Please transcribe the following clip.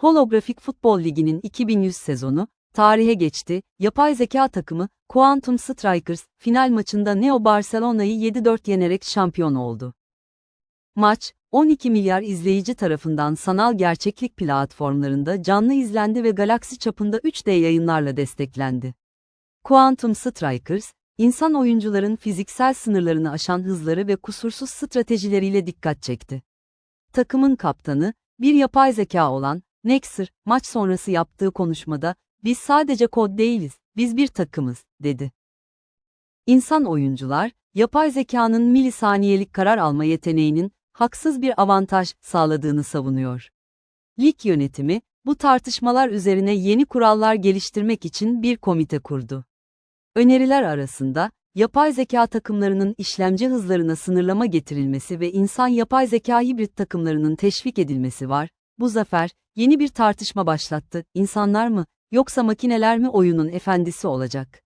Holografik Futbol Ligi'nin 2100 sezonu, tarihe geçti, yapay zeka takımı, Quantum Strikers, final maçında Neo Barcelona'yı 7-4 yenerek şampiyon oldu. Maç, 12 milyar izleyici tarafından sanal gerçeklik platformlarında canlı izlendi ve galaksi çapında 3D yayınlarla desteklendi. Quantum Strikers, insan oyuncuların fiziksel sınırlarını aşan hızları ve kusursuz stratejileriyle dikkat çekti. Takımın kaptanı, bir yapay zeka olan Nexer, maç sonrası yaptığı konuşmada, biz sadece kod değiliz, biz bir takımız, dedi. İnsan oyuncular, yapay zekanın milisaniyelik karar alma yeteneğinin haksız bir avantaj sağladığını savunuyor. Lig yönetimi, bu tartışmalar üzerine yeni kurallar geliştirmek için bir komite kurdu. Öneriler arasında, yapay zeka takımlarının işlemci hızlarına sınırlama getirilmesi ve insan-yapay zeka hibrit takımlarının teşvik edilmesi var. Bu zafer, yeni bir tartışma başlattı. İnsanlar mı, yoksa makineler mi oyunun efendisi olacak?